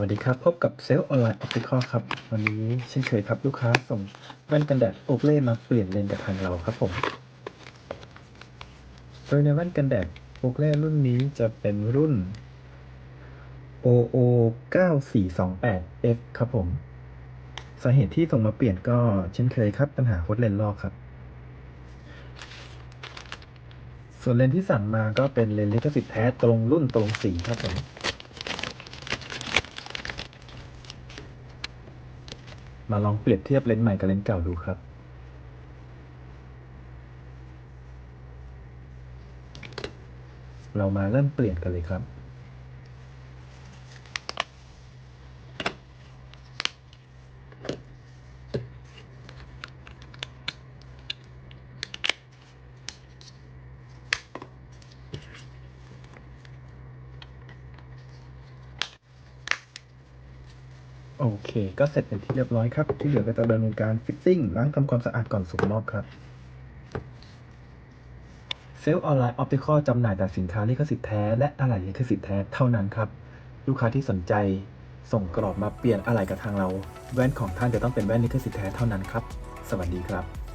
วัสดีครับ พบกับเซลล์ออนไลน์ออปติคอครับ วันนี้เช่นเคยครับลูกค้าส่งแว่นกันแดดโอเล่มาเปลี่ยนเลนส์กับทางเราครับผม โดยในแว่นกันแดดโอเล่รุ่นนี้จะเป็นรุ่น OO 9428 F ครับผมสาเหตุที่ส่งมาเปลี่ยนก็เช่นเคยครับ ปัญหาโคดเลนส์ลอกครับ ส่วนเลนส์ที่สั่งมาก็เป็นเลนส์ลิขสิทธิ์แท้ตรงรุ่นตรงสีครับผม มาลองเปรียบเทียบเลนส์ใหม่กับเลนส์เก่าดูครับ เรามาเริ่มเปลี่ยนกันเลยครับ โอเค ก็เสร็จเป็นที่เรียบร้อยครับ ที่เหลือก็จะดำเนินการฟิตติ้งล้างทำความสะอาดก่อนส่งมอบครับเซลล์ออนไลน์ออปติคอลจำหน่ายแต่สินค้าลิขสิทธิ์แท้ และอะไหล่ลิขสิทธิ์แท้เท่านั้นครับ ลูกค้าที่สนใจส่งกรอบมาเปลี่ยนอะไหล่กับทางเรา แว่นของท่านจะต้องเป็นแว่นลิขสิทธิ์แท้เท่านั้นครับ สวัสดีครับ